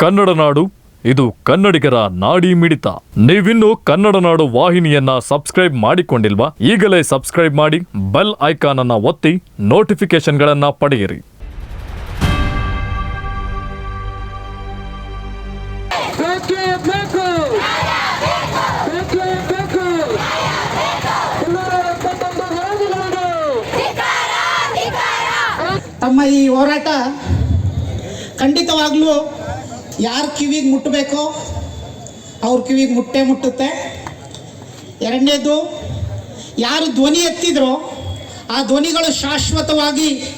ಕನ್ನಡ ನಾಡು, ಇದು ಕನ್ನಡಿಗರ ನಾಡಿ ಮಿಡಿತ. ನೀವಿನ್ನು ಕನ್ನಡ ನಾಡು ವಾಹಿನಿಯನ್ನ ಸಬ್ಸ್ಕ್ರೈಬ್ ಮಾಡಿಕೊಂಡಿಲ್ವಾ? ಈಗಲೇ ಸಬ್ಸ್ಕ್ರೈಬ್ ಮಾಡಿ, ಬೆಲ್ ಐಕಾನ್ ಅನ್ನ ಒತ್ತಿ ನೋಟಿಫಿಕೇಶನ್ಗಳನ್ನ ಪಡೆಯಿರಿ. ತಮ್ಮ ಈ ಹೋರಾಟ ಖಂಡಿತವಾಗ್ಲೂ ಯಾರ ಕಿವಿಗೆ ಮುಟ್ಟಬೇಕೋ ಅವ್ರ ಕಿವಿಗೆ ಮುಟ್ಟೆ ಮುಟ್ಟುತ್ತೆ. ಎರಡನೇದು, ಯಾರು ಧ್ವನಿ ಎತ್ತಿದ್ರೋ ಆ ಧ್ವನಿಗಳು ಶಾಶ್ವತವಾಗಿ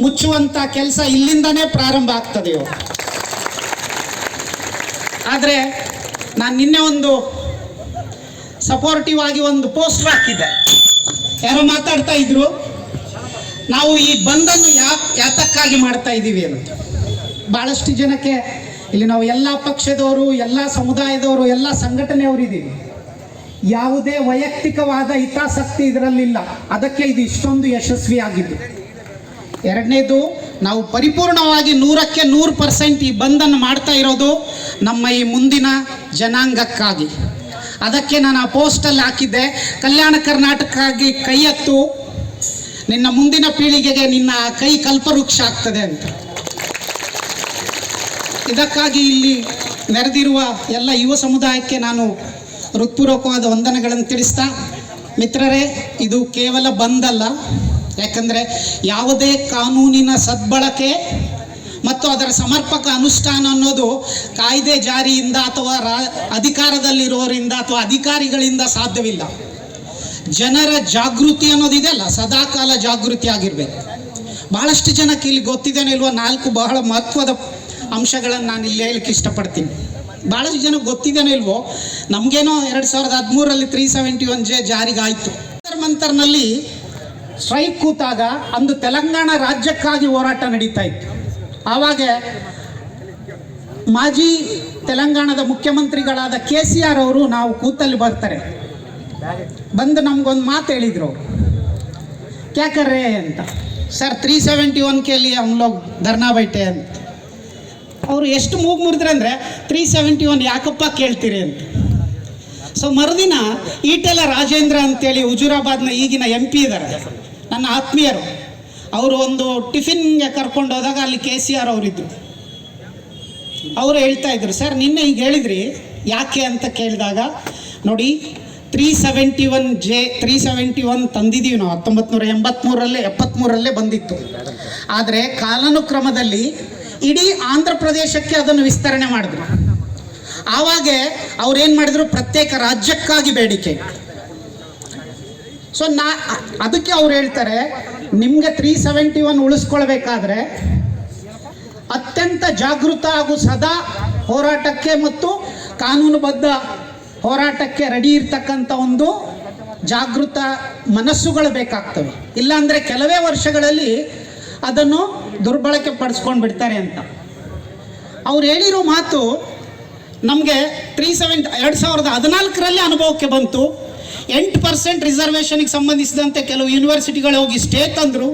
ಮುಚ್ಚುವಂಥ ಕೆಲಸ ಇಲ್ಲಿಂದನೇ ಪ್ರಾರಂಭ ಆಗ್ತದೆ ಆದರೆ ನಾನು ನಿನ್ನೆ ಒಂದು ಸಪೋರ್ಟಿವ್ ಆಗಿ ಒಂದು ಪೋಸ್ಟರ್ ಹಾಕಿದ್ದೆ. ಯಾರೋ ಮಾತಾಡ್ತಾ ಇದ್ರು? ನಾವು ಈ ಬಂದನ್ನು ಯಾ ಯಾತಕ್ಕಾಗಿ ಮಾಡ್ತಾ ಇದ್ದೀವಿ ಅಂತ. ಭಾಳಷ್ಟು ಜನಕ್ಕೆ ಇಲ್ಲಿ ನಾವು ಎಲ್ಲ ಪಕ್ಷದವರು, ಎಲ್ಲ ಸಮುದಾಯದವರು, ಎಲ್ಲ ಸಂಘಟನೆಯವರಿದ್ದೀವಿ. ಯಾವುದೇ ವೈಯಕ್ತಿಕವಾದ ಹಿತಾಸಕ್ತಿ ಇದರಲ್ಲಿಲ್ಲ. ಅದಕ್ಕೆ ಇದು ಇಷ್ಟೊಂದು ಯಶಸ್ವಿ ಆಗಿದ್ದು ಎರಡನೇದು, ನಾವು ಪರಿಪೂರ್ಣವಾಗಿ ನೂರಕ್ಕೆ ನೂರು ಪರ್ಸೆಂಟ್ ಈ ಬಂದನ್ನು ಮಾಡ್ತಾ ಇರೋದು ನಮ್ಮ ಈ ಮುಂದಿನ ಜನಾಂಗಕ್ಕಾಗಿ. ಅದಕ್ಕೆ ನಾನು ಆ ಪೋಸ್ಟಲ್ಲಿ ಹಾಕಿದ್ದೆ, ಕಲ್ಯಾಣ ಕರ್ನಾಟಕಕ್ಕಾಗಿ ಕೈ ಎತ್ತು ನಿನ್ನ ಮುಂದಿನ ಪೀಳಿಗೆಗೆ ನಿನ್ನ ಕೈ ಕಲ್ಪವೃಕ್ಷ ಆಗ್ತದೆ ಅಂತ. ಇದಕ್ಕಾಗಿ ಇಲ್ಲಿ ನೆರೆದಿರುವ ಎಲ್ಲ ಯುವ ಸಮುದಾಯಕ್ಕೆ ನಾನು ಹೃತ್ಪೂರ್ವಕವಾದ ವಂದನೆಗಳನ್ನು ತಿಳಿಸ್ತಾ, ಮಿತ್ರರೇ, ಇದು ಕೇವಲ ಬಂದಲ್ಲ. ಯಾಕಂದರೆ ಯಾವುದೇ ಕಾನೂನಿನ ಸದ್ಬಳಕೆ ಮತ್ತು ಅದರ ಸಮರ್ಪಕ ಅನುಷ್ಠಾನ ಅನ್ನೋದು ಕಾಯ್ದೆ ಜಾರಿಯಿಂದ ಅಥವಾ ರಾ, ಅಧಿಕಾರದಲ್ಲಿರೋರಿಂದ ಅಥವಾ ಅಧಿಕಾರಿಗಳಿಂದ ಸಾಧ್ಯವಿಲ್ಲ. ಜನರ ಜಾಗೃತಿ ಅನ್ನೋದಿದೆಯಲ್ಲ ಸದಾಕಾಲ ಜಾಗೃತಿ ಆಗಿರ್ಬೇಕು. ಬಹಳಷ್ಟು ಜನಕ್ಕೆ ಇಲ್ಲಿ ಗೊತ್ತಿದ್ದೇನೆ ಇಲ್ವ, ನಾಲ್ಕು ಬಹಳ ಮಹತ್ವದ ಅಂಶಗಳನ್ನು ನಾನು ಇಲ್ಲಿ ಹೇಳಕ್ಕೆ ಇಷ್ಟಪಡ್ತೀನಿ. ಭಾಳಷ್ಟು ಜನ ಗೊತ್ತಿದ್ದೇನೆ ಇಲ್ವೋ, ನಮಗೇನೋ ಎರಡು ಸಾವಿರದ ಹದಿಮೂರರಲ್ಲಿ ತ್ರೀ ಸೆವೆಂಟಿ ಒನ್ ಜೆ ಜಾರಿಗಾಯಿತು. ಮಂತರ್ನಲ್ಲಿ ಸ್ಟ್ರೈಕ್ ಕೂತಾಗ ಅಂದು ತೆಲಂಗಾಣ ರಾಜ್ಯಕ್ಕಾಗಿ ಹೋರಾಟ ನಡೀತಾ ಇತ್ತು. ಆವಾಗ ಮಾಜಿ ತೆಲಂಗಾಣದ ಮುಖ್ಯಮಂತ್ರಿಗಳಾದ ಕೆ ಸಿ ಆರ್ ಅವರು ನಾವು ಕೂತಲ್ಲಿ ಬರ್ತಾರೆ. ಬಂದು ನಮ್ಗೊಂದು ಮಾತು ಹೇಳಿದರು ಕ್ಯಾಕರ್ರೆ ಅಂತ. ಸರ್ ತ್ರೀ ಸೆವೆಂಟಿ ಒನ್ ಕೆಲಿ ಲೋಗ್ ಧರ್ನಾ ಬೈಟೆ ಅಂತ. ಅವರು ಎಷ್ಟು ಮೂಗು ಮುರಿದ್ರೆ ಅಂದರೆ ತ್ರೀ ಸೆವೆಂಟಿ ಒನ್ ಯಾಕಪ್ಪ ಕೇಳ್ತೀರಿ ಅಂತ. ಸೊ ಮರುದಿನ ಈಟೆಲ ರಾಜೇಂದ್ರ ಅಂತೇಳಿ ಹುಜುರಾಬಾದ್ನ ಈಗಿನ ಎಂ ಪಿ ಇದ್ದಾರೆ ನನ್ನ ಆತ್ಮೀಯರು. ಅವರು ಒಂದು ಟಿಫಿನ್ಗೆ ಕರ್ಕೊಂಡು ಹೋದಾಗ ಅಲ್ಲಿ ಕೆ ಸಿ ಆರ್ ಅವರಿದ್ದರು ಅವರು ಹೇಳ್ತಾ ಇದ್ರು, ಸರ್, ನಿನ್ನೆ ಈಗ ಹೇಳಿದ್ರಿ, ಯಾಕೆ ಅಂತ ಕೇಳಿದಾಗ, ನೋಡಿ three seventy one J three seventy one ತಂದಿದ್ದೀವಿ ನಾವು ಹತ್ತೊಂಬತ್ತು ನೂರ ಎಂಬತ್ತ್ಮೂರಲ್ಲೇ ಎಪ್ಪತ್ತ್ಮೂರಲ್ಲೇ ಬಂದಿತ್ತು. ಆದರೆ ಕಾಲಾನುಕ್ರಮದಲ್ಲಿ ಇಡೀ ಆಂಧ್ರ ಪ್ರದೇಶಕ್ಕೆ ಅದನ್ನು ವಿಸ್ತರಣೆ ಮಾಡಿದ್ರು. ಆವಾಗ ಅವ್ರೇನು ಮಾಡಿದ್ರು? ಪ್ರತ್ಯೇಕ ರಾಜ್ಯಕ್ಕಾಗಿ ಬೇಡಿಕೆ. ಸೊ ನಾ, ಅದಕ್ಕೆ ಅವ್ರು ಹೇಳ್ತಾರೆ, ನಿಮಗೆ ತ್ರೀ ಸೆವೆಂಟಿ ಒನ್ ಉಳಿಸ್ಕೊಳ್ಬೇಕಾದ್ರೆ ಅತ್ಯಂತ ಜಾಗೃತ ಹಾಗೂ ಸದಾ ಹೋರಾಟಕ್ಕೆ ಮತ್ತು ಕಾನೂನುಬದ್ಧ ಹೋರಾಟಕ್ಕೆ ರೆಡಿ ಇರ್ತಕ್ಕಂಥ ಒಂದು ಜಾಗೃತ ಮನಸ್ಸುಗಳು ಬೇಕಾಗ್ತವೆ. ಇಲ್ಲಾಂದರೆ ಕೆಲವೇ ವರ್ಷಗಳಲ್ಲಿ ಅದನ್ನು ದುರ್ಬಳಕೆ ಪಡಿಸ್ಕೊಂಡು ಬಿಡ್ತಾರೆ ಅಂತ. ಅವ್ರು ಹೇಳಿರೋ ಮಾತು ನಮಗೆ ತ್ರೀ ಸೆವೆನ್ ಎರಡು ಸಾವಿರದ ಹದಿನಾಲ್ಕರಲ್ಲಿ ಅನುಭವಕ್ಕೆ ಬಂತು. ಎಂಟು ಪರ್ಸೆಂಟ್ ರಿಸರ್ವೇಷನ್ಗೆ ಸಂಬಂಧಿಸಿದಂತೆ ಕೆಲವು ಯೂನಿವರ್ಸಿಟಿಗಳು ಹೋಗಿ ಸ್ಟೇ ತಂದರು.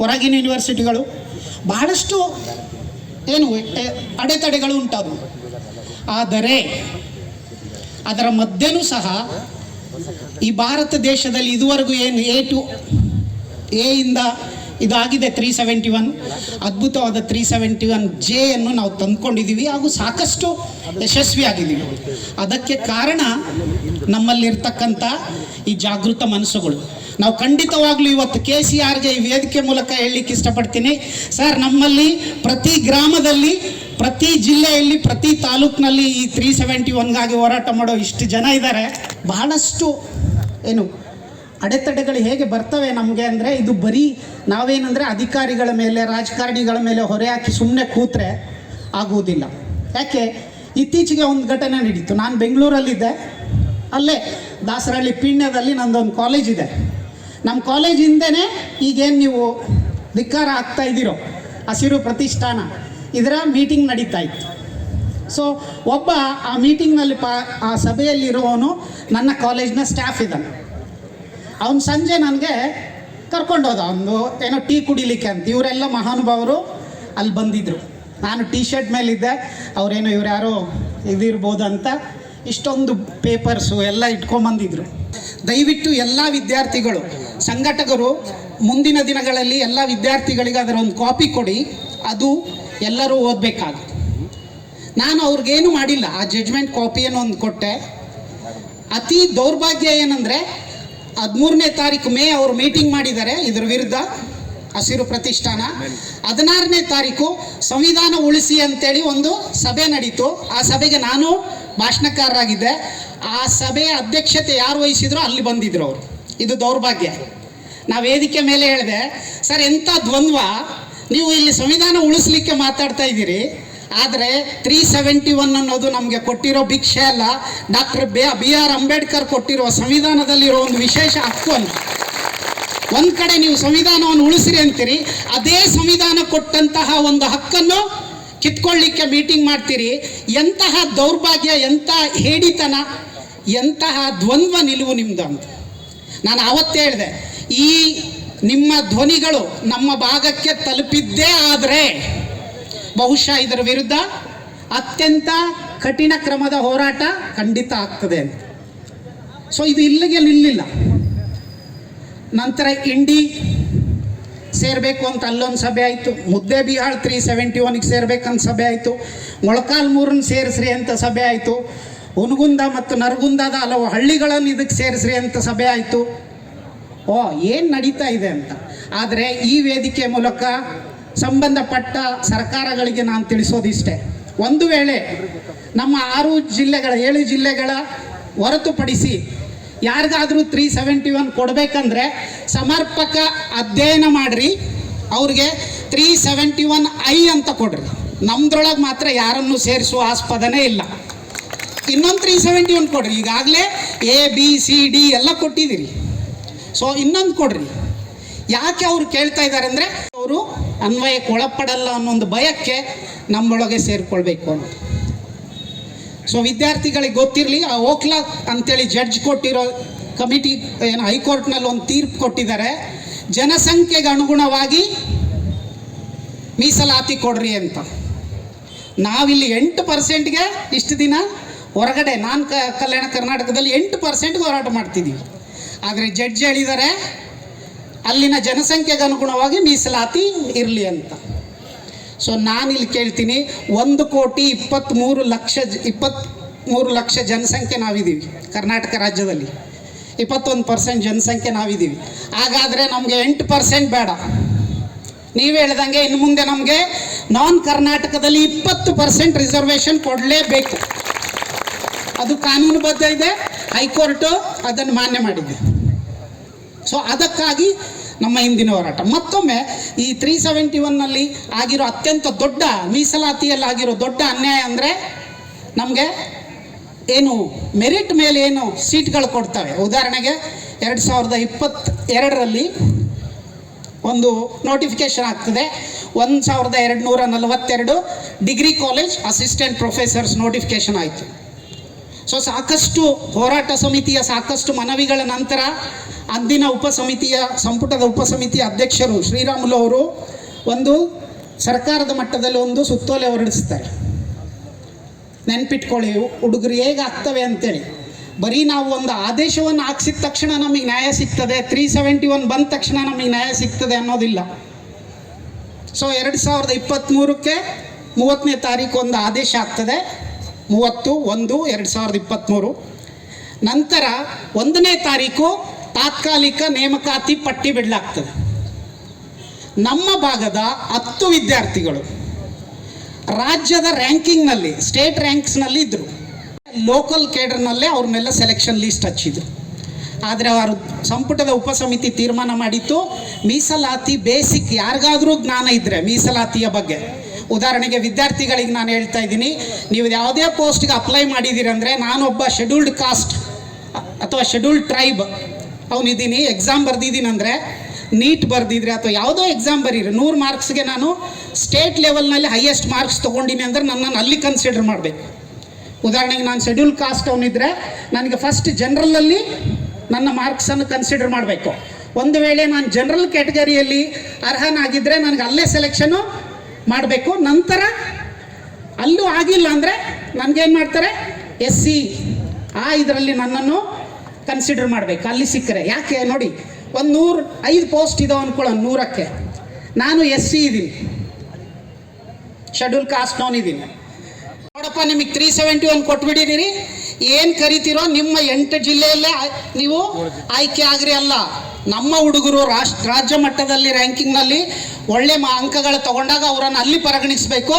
ಹೊರಗಿನ ಯೂನಿವರ್ಸಿಟಿಗಳು. ಬಹಳಷ್ಟು ಏನು ಅಡೆತಡೆಗಳು ಉಂಟಾವು ಆದರೆ ಅದರ ಮಧ್ಯೆನೂ ಸಹ ಈ ಭಾರತ ದೇಶದಲ್ಲಿ ಇದುವರೆಗೂ ಏನು ಎ ಟು ಎ ಇಂದ ಇದಾಗಿದೆ ತ್ರೀ ಸೆವೆಂಟಿ ಒನ್ ಅದ್ಭುತವಾದ ತ್ರೀ ಸೆವೆಂಟಿ ಒನ್ ಜೆಯನ್ನು ನಾವು ತಂದ್ಕೊಂಡಿದ್ದೀವಿ ಹಾಗೂ ಸಾಕಷ್ಟು ಯಶಸ್ವಿಯಾಗಿದ್ದೀವಿ. ಅದಕ್ಕೆ ಕಾರಣ ನಮ್ಮಲ್ಲಿರ್ತಕ್ಕಂಥ ಈ ಜಾಗೃತ ಮನಸ್ಸುಗಳು. ನಾವು ಖಂಡಿತವಾಗ್ಲೂ ಇವತ್ತು ಕೆ ಸಿ ಆರ್ಗೆ ಈ ವೇದಿಕೆ ಮೂಲಕ ಹೇಳಲಿಕ್ಕೆ ಇಷ್ಟಪಡ್ತೀನಿ. ಸರ್, ನಮ್ಮಲ್ಲಿ ಪ್ರತಿ ಗ್ರಾಮದಲ್ಲಿ, ಪ್ರತಿ ಜಿಲ್ಲೆಯಲ್ಲಿ, ಪ್ರತಿ ತಾಲೂಕಿನಲ್ಲಿ ಈ ತ್ರೀ ಸೆವೆಂಟಿ ಒನ್ಗಾಗಿ ಹೋರಾಟ ಮಾಡೋ ಇಷ್ಟು ಜನ ಇದ್ದಾರೆ. ಬಹಳಷ್ಟು, ಏನು ಅಡೆತಡೆಗಳು ಹೇಗೆ ಬರ್ತವೆ ನಮಗೆ ಅಂದರೆ ಇದು ಬರೀ ನಾವೇನಂದರೆ ಅಧಿಕಾರಿಗಳ ಮೇಲೆ, ರಾಜಕಾರಣಿಗಳ ಮೇಲೆ ಹೊರೆ ಹಾಕಿ ಸುಮ್ಮನೆ ಕೂತ್ರೆ ಆಗುವುದಿಲ್ಲ. ಯಾಕೆ? ಇತ್ತೀಚೆಗೆ ಒಂದು ಘಟನೆ ನಡೀತು. ನಾನು ಬೆಂಗಳೂರಲ್ಲಿದ್ದೆ. ಅಲ್ಲೇ ದಾಸರಹಳ್ಳಿ ಪೀಣ್ಯದಲ್ಲಿ ನಂದೊಂದು ಕಾಲೇಜ್ ಇದೆ. ನಮ್ಮ ಕಾಲೇಜಿಂದೇ ಈಗೇನು ನೀವು ಧಿಕ್ಕಾರ ಆಗ್ತಾ ಇದ್ದೀರೋ? ಹಸಿರು ಪ್ರತಿಷ್ಠಾನ. ಇದರ ಮೀಟಿಂಗ್ ನಡೀತಾ ಇತ್ತು. ಸೊ ಒಬ್ಬ ಆ ಮೀಟಿಂಗ್ನಲ್ಲಿ ಪಾ ಆ ಸಭೆಯಲ್ಲಿರುವವನು ನನ್ನ ಕಾಲೇಜ್ನ ಸ್ಟಾಫ್ ಇದ್ದಾನೆ. ಅವನು ಸಂಜೆ ನನಗೆ ಕರ್ಕೊಂಡೋದ. ಅವನು ಏನೋ ಟೀ ಕುಡಿಲಿಕ್ಕೆ ಅಂತ. ಇವರೆಲ್ಲ ಮಹಾನುಭಾವರು ಅಲ್ಲಿ ಬಂದಿದ್ದರು ನಾನು ಟೀ ಶರ್ಟ್ ಮೇಲಿದ್ದೆ. ಅವರೇನೋ ಇವ್ರು ಯಾರೋ ಇದಿರ್ಬೋದು ಅಂತ ಇಷ್ಟೊಂದು ಪೇಪರ್ಸು ಎಲ್ಲ ಇಟ್ಕೊಂಬಂದಿದ್ರು ದಯವಿಟ್ಟು ಎಲ್ಲ ವಿದ್ಯಾರ್ಥಿಗಳು, ಸಂಘಟಕರು, ಮುಂದಿನ ದಿನಗಳಲ್ಲಿ ಎಲ್ಲ ವಿದ್ಯಾರ್ಥಿಗಳಿಗೆ ಅದರ ಒಂದು ಕಾಪಿ ಕೊಡಿ. ಅದು ಎಲ್ಲರೂ ಓದಬೇಕಾಗುತ್ತೆ. ನಾನು ಅವ್ರಿಗೇನು ಮಾಡಿಲ್ಲ. ಆ ಜಡ್ಜ್ಮೆಂಟ್ ಕಾಪಿಯನ್ನು ಒಂದು ಕೊಟ್ಟೆ. ಅತಿ ದೌರ್ಭಾಗ್ಯ ಏನಂದರೆ ಹದಿಮೂರನೇ ತಾರೀಕು ಮೇ ಅವರು ಮೀಟಿಂಗ್ ಮಾಡಿದ್ದಾರೆ ಇದ್ರ ವಿರುದ್ಧ ಹಸಿರು ಪ್ರತಿಷ್ಠಾನ. ಹದಿನಾರನೇ ತಾರೀಕು ಸಂವಿಧಾನ ಉಳಿಸಿ ಅಂತೇಳಿ ಒಂದು ಸಭೆ ನಡೀತು. ಆ ಸಭೆಗೆ ನಾನು ಭಾಷಣಕಾರರಾಗಿದ್ದೆ. ಆ ಸಭೆಯ ಅಧ್ಯಕ್ಷತೆ ಯಾರು ವಹಿಸಿದ್ರು ಅಲ್ಲಿ ಬಂದಿದ್ರು ಅವರು. ಇದು ದೌರ್ಭಾಗ್ಯ. ನಾ ವೇದಿಕೆ ಮೇಲೆ ಹೇಳಿದೆ, ಸರ್ ಎಂಥ ದ್ವಂದ್ವ? ನೀವು ಇಲ್ಲಿ ಸಂವಿಧಾನ ಉಳಿಸ್ಲಿಕ್ಕೆ ಮಾತಾಡ್ತಾ ಇದ್ದೀರಿ. ಆದರೆ ತ್ರೀ ಸೆವೆಂಟಿ ಒನ್ ಅನ್ನೋದು ನಮಗೆ ಕೊಟ್ಟಿರೋ ಭಿಕ್ಷೆ ಅಲ್ಲ. ಡಾಕ್ಟರ್ ಬಿ ಆರ್ ಅಂಬೇಡ್ಕರ್ ಕೊಟ್ಟಿರುವ ಸಂವಿಧಾನದಲ್ಲಿರೋ ಒಂದು ವಿಶೇಷ ಹಕ್ಕು ಅಲ್ಲ ಒಂದು ಕಡೆ ನೀವು ಸಂವಿಧಾನವನ್ನು ಉಳಿಸಿರಿ ಅಂತೀರಿ, ಅದೇ ಸಂವಿಧಾನ ಕೊಟ್ಟಂತಹ ಒಂದು ಹಕ್ಕನ್ನು ಕಿತ್ಕೊಳ್ಳಿಕ್ಕೆ ಮೀಟಿಂಗ್ ಮಾಡ್ತೀರಿ. ಎಂತಹ ದೌರ್ಭಾಗ್ಯ, ಎಂಥ ಹೇಡಿತನ, ಎಂತಹ ದ್ವಂದ್ವ ನಿಲುವು ನಿಮ್ದು ಅಂತ. ನಾನು ಆವತ್ತೇ ಹೇಳಿದೆ, ಈ ನಿಮ್ಮ ಧ್ವನಿಗಳು ನಮ್ಮ ಭಾಗಕ್ಕೆ ತಲುಪಿದ್ದೇ ಆದರೆ ಬಹುಶಃ ಇದರ ವಿರುದ್ಧ ಅತ್ಯಂತ ಕಠಿಣ ಕ್ರಮದ ಹೋರಾಟ ಖಂಡಿತ ಆಗ್ತದೆ ಅಂತ. ಸೊ ಇದು ಇಲ್ಲಿಗೆ ನಿಲ್ಲಿಲ್ಲ. ನಂತರ ಇಂಡಿ ಸೇರಬೇಕು ಅಂತ ಅಲ್ಲೊಂದು ಸಭೆ ಆಯಿತು. ಮುದ್ದೆ ಬಿಹಾಳ್ ತ್ರೀ ಸೆವೆಂಟಿ ಒನ್ಗೆ ಸೇರ್ಬೇಕಂತ ಸಭೆ ಆಯಿತು. ಮೊಳಕಾಲ್ ಮೂರನ್ನ ಸೇರಿಸ್ರಿ ಅಂತ ಸಭೆ ಆಯಿತು. ಹುನಗುಂದ ಮತ್ತು ನರಗುಂದದ ಹಲವು ಹಳ್ಳಿಗಳನ್ನು ಇದಕ್ಕೆ ಸೇರಿಸ್ರಿ ಅಂತ ಸಭೆ ಆಯಿತು. ಓ, ಏನು ನಡೀತಾ ಇದೆ ಅಂತ. ಆದರೆ ಈ ವೇದಿಕೆ ಮೂಲಕ ಸಂಬಂಧಪಟ್ಟ ಸರ್ಕಾರಗಳಿಗೆ ನಾನು ತಿಳಿಸೋದಿಷ್ಟೇ. ಒಂದು ವೇಳೆ ನಮ್ಮ ಆರು ಜಿಲ್ಲೆಗಳ, ಏಳು ಜಿಲ್ಲೆಗಳ ಹೊರತುಪಡಿಸಿ ಯಾರಿಗಾದರೂ ತ್ರೀ ಸೆವೆಂಟಿ ಒನ್ ಕೊಡಬೇಕಂದ್ರೆ ಸಮರ್ಪಕ ಅಧ್ಯಯನ ಮಾಡಿರಿ. ಅವ್ರಿಗೆ ತ್ರೀ ಸೆವೆಂಟಿ ಒನ್ ಐ ಅಂತ ಕೊಡ್ರಿ. ನಮ್ದ್ರೊಳಗೆ ಮಾತ್ರ ಯಾರನ್ನು ಸೇರಿಸುವ ಆಸ್ಪದನೇ ಇಲ್ಲ. ಇನ್ನೊಂದು ತ್ರೀ ಸೆವೆಂಟಿ ಒನ್ ಕೊಡ್ರಿ. ಈಗಾಗಲೇ ಎ ಬಿ ಸಿ ಡಿ ಎಲ್ಲ ಕೊಟ್ಟಿದ್ದೀರಿ. ಸೊ ಇನ್ನೊಂದು ಕೊಡ್ರಿ. ಯಾಕೆ ಅವ್ರು ಕೇಳ್ತಾ ಇದ್ದಾರೆ ಅಂದರೆ, ಅವರು ಅನ್ವಯಕ್ಕೆ ಒಳಪಡಲ್ಲ ಅನ್ನೋ ಒಂದು ಭಯಕ್ಕೆ ನಮ್ಮೊಳಗೆ ಸೇರಿಕೊಳ್ಬೇಕು ಅಂತ. ಸೊ ವಿದ್ಯಾರ್ಥಿಗಳಿಗೆ ಗೊತ್ತಿರಲಿ, ಆ ಓಕ್ಲಾ ಅಂತೇಳಿ ಜಡ್ಜ್ ಕೊಟ್ಟಿರೋ ಕಮಿಟಿ ಏನು ಹೈಕೋರ್ಟ್ನಲ್ಲಿ ಒಂದು ತೀರ್ಪು ಕೊಟ್ಟಿದ್ದಾರೆ. ಜನಸಂಖ್ಯೆಗೆ ಅನುಗುಣವಾಗಿ ಮೀಸಲಾತಿ ಕೊಡ್ರಿ ಅಂತ. ನಾವಿಲ್ಲಿ ಎಂಟು ಪರ್ಸೆಂಟ್ಗೆ ಇಷ್ಟು ದಿನ ಹೊರಗಡೆ, ನಾನು ಕಲ್ಯಾಣ ಕರ್ನಾಟಕದಲ್ಲಿ ಎಂಟು ಪರ್ಸೆಂಟ್ಗೆ ಹೋರಾಟ ಮಾಡ್ತಿದ್ದೀವಿ. ಆದರೆ ಜಡ್ಜ್ ಹೇಳಿದ್ದಾರೆ ಅಲ್ಲಿನ ಜನಸಂಖ್ಯೆಗೆ ಅನುಗುಣವಾಗಿ ಮೀಸಲಾತಿ ಇರಲಿ ಅಂತ. ಸೊ ನಾನಿಲ್ಲಿ ಕೇಳ್ತೀನಿ, ಒಂದು ಕೋಟಿ ಇಪ್ಪತ್ತ್ಮೂರು ಲಕ್ಷ ಇಪ್ಪತ್ತ್ಮೂರು ಲಕ್ಷ ಜನಸಂಖ್ಯೆ ನಾವಿದ್ದೀವಿ ಕರ್ನಾಟಕ ರಾಜ್ಯದಲ್ಲಿ. ಇಪ್ಪತ್ತೊಂದು ಪರ್ಸೆಂಟ್ ಜನಸಂಖ್ಯೆ ನಾವಿದ್ದೀವಿ. ಹಾಗಾದರೆ ನಮಗೆ ಎಂಟು ಪರ್ಸೆಂಟ್ ಬೇಡ. ನೀವು ಹೇಳ್ದಂಗೆ ಇನ್ನು ಮುಂದೆ ನಮಗೆ ನಾನ್ ಕರ್ನಾಟಕದಲ್ಲಿ ಇಪ್ಪತ್ತು ಪರ್ಸೆಂಟ್ ರಿಸರ್ವೇಷನ್ ಕೊಡಲೇಬೇಕು. ಅದು ಕಾನೂನುಬದ್ಧ ಇದೆ, ಹೈಕೋರ್ಟು ಅದನ್ನು ಮಾನ್ಯ ಮಾಡಿದೆ. ಸೊ ಅದಕ್ಕಾಗಿ ನಮ್ಮ ಹಿಂದಿನ ಹೋರಾಟ. ಮತ್ತೊಮ್ಮೆ ಈ ತ್ರೀ ಸೆವೆಂಟಿ ಒನ್ನಲ್ಲಿ ಆಗಿರೋ ಅತ್ಯಂತ ದೊಡ್ಡ ಮೀಸಲಾತಿಯಲ್ಲಿ ಆಗಿರೋ ದೊಡ್ಡ ಅನ್ಯಾಯ ಅಂದರೆ ನಮಗೆ ಏನು ಮೆರಿಟ್ ಮೇಲೆ ಏನು ಸೀಟ್ಗಳು ಕೊಡ್ತವೆ. ಉದಾಹರಣೆಗೆ ಎರಡು ಸಾವಿರದ ಇಪ್ಪತ್ತ ಎರಡರಲ್ಲಿ ಒಂದು ನೋಟಿಫಿಕೇಶನ್ ಆಗ್ತದೆ. ಒಂದು ಸಾವಿರದ ಎರಡು ನೂರ ನಲವತ್ತೆರಡು degree college assistant professors notification ಆಯಿತು. ಸೊ ಸಾಕಷ್ಟು ಹೋರಾಟ ಸಮಿತಿಯ ಸಾಕಷ್ಟು ಮನವಿಗಳ ನಂತರ ಅಂದಿನ ಉಪಸಮಿತಿಯ, ಸಂಪುಟದ ಉಪಸಮಿತಿಯ ಅಧ್ಯಕ್ಷರು ಶ್ರೀರಾಮುಲು ಅವರು ಒಂದು ಸರ್ಕಾರದ ಮಟ್ಟದಲ್ಲಿ ಒಂದು ಸುತ್ತೋಲೆ ಹೊರಡಿಸ್ತಾರೆ. ನೆನ್ಪಿಟ್ಕೊಳ್ಳಿ, ಹುಡುಗರು ಹೇಗೆ ಆಗ್ತವೆ ಅಂತೇಳಿ. ಬರೀ ನಾವು ಒಂದು ಆದೇಶವನ್ನು ಹಾಕ್ಸಿದ ತಕ್ಷಣ ನಮಗೆ ನ್ಯಾಯ ಸಿಗ್ತದೆ ತ್ರೀ ಸೆವೆಂಟಿ ಒನ್ ಬಂದ ತಕ್ಷಣ ನಮಗೆ ನ್ಯಾಯ ಸಿಗ್ತದೆ ಅನ್ನೋದಿಲ್ಲ. ಸೊ ಎರಡು ಸಾವಿರದ ಇಪ್ಪತ್ತ್ಮೂರಕ್ಕೆ ಮೂವತ್ತನೇ ತಾರೀಕು ಒಂದು ಆದೇಶ ಆಗ್ತದೆ. ಮೂವತ್ತು, ಒಂದು, ಎರಡು ಸಾವಿರದ ಇಪ್ಪತ್ತ್ಮೂರು ನಂತರ ಒಂದನೇ ತಾರೀಕು ತಾತ್ಕಾಲಿಕ ನೇಮಕಾತಿ ಪಟ್ಟಿ ಬಿಡಲಾಗ್ತದೆ. ನಮ್ಮ ಭಾಗದ ಹತ್ತು ವಿದ್ಯಾರ್ಥಿಗಳು ರಾಜ್ಯದ ರ್ಯಾಂಕಿಂಗ್ನಲ್ಲಿ, ಸ್ಟೇಟ್ ರ್ಯಾಂಕ್ಸ್ನಲ್ಲಿ ಇದ್ದರು ಲೋಕಲ್ ಕೇಡರ್ನಲ್ಲೇ ಅವ್ರನ್ನೆಲ್ಲ ಸೆಲೆಕ್ಷನ್ ಲೀಸ್ಟ್ ಹಚ್ಚಿದ್ರು. ಆದರೆ ಅವರು ಸಂಪುಟದ ಉಪಸಮಿತಿ ತೀರ್ಮಾನ ಮಾಡಿತ್ತು. ಮೀಸಲಾತಿ ಬೇಸಿಕ್ ಯಾರಿಗಾದರೂ ಜ್ಞಾನ ಇದ್ದರೆ ಮೀಸಲಾತಿಯ ಬಗ್ಗೆ. ಉದಾಹರಣೆಗೆ ವಿದ್ಯಾರ್ಥಿಗಳಿಗೆ ನಾನು ಹೇಳ್ತಾ ಇದ್ದೀನಿ, ನೀವು ಯಾವುದೇ ಪೋಸ್ಟ್ಗೆ ಅಪ್ಲೈ ಮಾಡಿದ್ದೀರಂದರೆ ನಾನೊಬ್ಬ ಶೆಡ್ಯೂಲ್ಡ್ ಕಾಸ್ಟ್ ಅಥವಾ ಶೆಡ್ಯೂಲ್ಡ್ ಟ್ರೈಬ್ ಅವನಿದ್ದೀನಿ ಎಕ್ಸಾಮ್ ಬರ್ದಿದ್ದೀನಿ ಅಂದರೆ ನೀಟ್ ಬರ್ದಿದ್ರೆ ಅಥವಾ ಯಾವುದೋ ಎಕ್ಸಾಮ್ ಬರೀರಿ, ನೂರು ಮಾರ್ಕ್ಸ್ಗೆ ನಾನು ಸ್ಟೇಟ್ ಲೆವೆಲ್ನಲ್ಲಿ ಹೈಯೆಸ್ಟ್ ಮಾರ್ಕ್ಸ್ ತೊಗೊಂಡಿನಿ ಅಂದರೆ ನನ್ನನ್ನು ಅಲ್ಲಿ ಕನ್ಸಿಡರ್ ಮಾಡಬೇಕು. ಉದಾಹರಣೆಗೆ ನಾನು ಶೆಡ್ಯೂಲ್ ಕಾಸ್ಟ್ ಅವನಿದ್ರೆ ನನಗೆ ಫಸ್ಟ್ ಜನರಲಲ್ಲಿ ನನ್ನ ಮಾರ್ಕ್ಸನ್ನು ಕನ್ಸಿಡರ್ ಮಾಡಬೇಕು. ಒಂದು ವೇಳೆ ನಾನು ಜನರಲ್ ಕ್ಯಾಟಗರಿಯಲ್ಲಿ ಅರ್ಹನಾಗಿದ್ದರೆ ನನಗೆ ಅಲ್ಲೇ ಸೆಲೆಕ್ಷನು ಮಾಡಬೇಕು. ನಂತರ ಅಲ್ಲೂ ಆಗಿಲ್ಲ ಅಂದರೆ ನನಗೇನು ಮಾಡ್ತಾರೆ? ಎಸ್ ಸಿ ಆ ಇದರಲ್ಲಿ ನನ್ನನ್ನು ಕನ್ಸಿಡರ್ ಮಾಡಬೇಕು. ಅಲ್ಲಿ ಸಿಕ್ಕರೆ. ಯಾಕೆ? ನೋಡಿ, ಒಂದು ನೂರು, ಐದು ಪೋಸ್ಟ್ ಇದಾವೆ ಅಂದ್ಕೊಳ್ಳೋಣ ನೂರಕ್ಕೆ. ನಾನು ಎಸ್ ಸಿ ಇದ್ದೀನಿ. ಶೆಡ್ಯೂಲ್ ಕಾಸ್ಟ್ ನೋನ್ ಇದ್ದೀನಿ. ನೋಡಪ್ಪ, ನಿಮಗೆ ತ್ರೀ ಸೆವೆಂಟಿ ಒನ್ ಕೊಟ್ಬಿಟ್ಟಿದ್ದೀರಿ ಏನು ಕರಿತೀರೋ ನಿಮ್ಮ ಎಂಟು ಜಿಲ್ಲೆಯಲ್ಲೇ ನೀವು ಆಯ್ಕೆ ಆಗ್ರಿ ಅಲ್ಲ. ನಮ್ಮ ಹುಡುಗರು ರಾಷ್ಟ್ರ, ರಾಜ್ಯ ಮಟ್ಟದಲ್ಲಿ ರ್ಯಾಂಕಿಂಗ್ನಲ್ಲಿ ಒಳ್ಳೆ ಅಂಕಗಳು ತಗೊಂಡಾಗ ಅವರನ್ನು ಅಲ್ಲಿ ಪರಿಗಣಿಸಬೇಕು.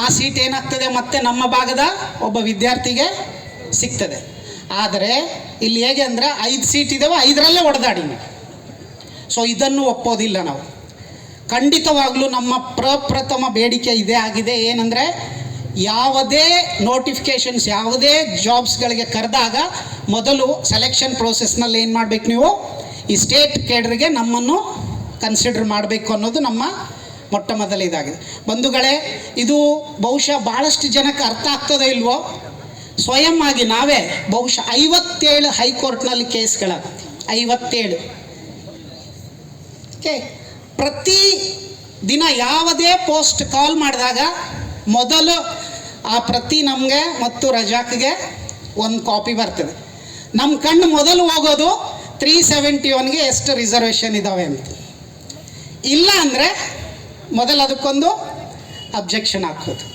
ಆ ಸೀಟ್ ಏನಾಗ್ತದೆ ಮತ್ತೆ ನಮ್ಮ ಭಾಗದ ಒಬ್ಬ ವಿದ್ಯಾರ್ಥಿಗೆ ಸಿಗ್ತದೆ. ಆದರೆ ಇಲ್ಲಿ ಹೇಗೆ ಅಂದರೆ ಐದು ಸೀಟ್ ಇದ್ದಾವೆ ಐದರಲ್ಲೇ ಹೊಡೆದಾಡಿ ಸೊ ಇದನ್ನು ಒಪ್ಪೋದಿಲ್ಲ ನಾವು. ಖಂಡಿತವಾಗ್ಲೂ ನಮ್ಮ ಪ್ರಪ್ರಥಮ ಬೇಡಿಕೆ ಇದೇ ಆಗಿದೆ. ಏನಂದರೆ ಯಾವುದೇ ನೋಟಿಫಿಕೇಷನ್ಸ್ ಯಾವುದೇ ಜಾಬ್ಸ್ಗಳಿಗೆ ಕರೆದಾಗ ಮೊದಲು ಸೆಲೆಕ್ಷನ್ ಪ್ರೋಸೆಸ್ನಲ್ಲಿ ಏನು ಮಾಡಬೇಕು ನೀವು? ಈ ಸ್ಟೇಟ್ ಕೇಡ್ರಿಗೆ ನಮ್ಮನ್ನು ಕನ್ಸಿಡರ್ ಮಾಡಬೇಕು ಅನ್ನೋದು ನಮ್ಮ ಮೊಟ್ಟ ಮೊದಲ ಇದಾಗಿದೆ. ಬಂಧುಗಳೇ, ಇದು ಬಹುಶಃ ಭಾಳಷ್ಟು ಜನಕ್ಕೆ ಅರ್ಥ ಆಗ್ತದೆ ಇಲ್ವೋ? ಸ್ವಯಂ ಆಗಿ ನಾವೇ ಬಹುಶಃ ಐವತ್ತೇಳು ಹೈಕೋರ್ಟ್ನಲ್ಲಿ ಕೇಸ್ಗಳಾಗುತ್ತೆ. ಐವತ್ತೇಳು. ಓಕೆ ಪ್ರತಿ ದಿನ ಯಾವುದೇ ಪೋಸ್ಟ್ ಕಾಲ್ ಮಾಡಿದಾಗ ಮೊದಲು ಆ ಪ್ರತಿ ನಮಗೆ ಮತ್ತು ರಜಾಕ್ಗೆ ಒಂದು ಕಾಪಿ ಬರ್ತದೆ. ನಮ್ಮ ಕಣ್ಣು ಮೊದಲು ಹೋಗೋದು ತ್ರೀ ಸೆವೆಂಟಿ ಒನ್ಗೆ ಎಷ್ಟು ರಿಸರ್ವೇಷನ್ ಇದ್ದಾವೆ ಅಂತ. ಇಲ್ಲ ಅಂದರೆ ಮೊದಲು ಅದಕ್ಕೊಂದು ಅಬ್ಜೆಕ್ಷನ್ ಹಾಕೋದು.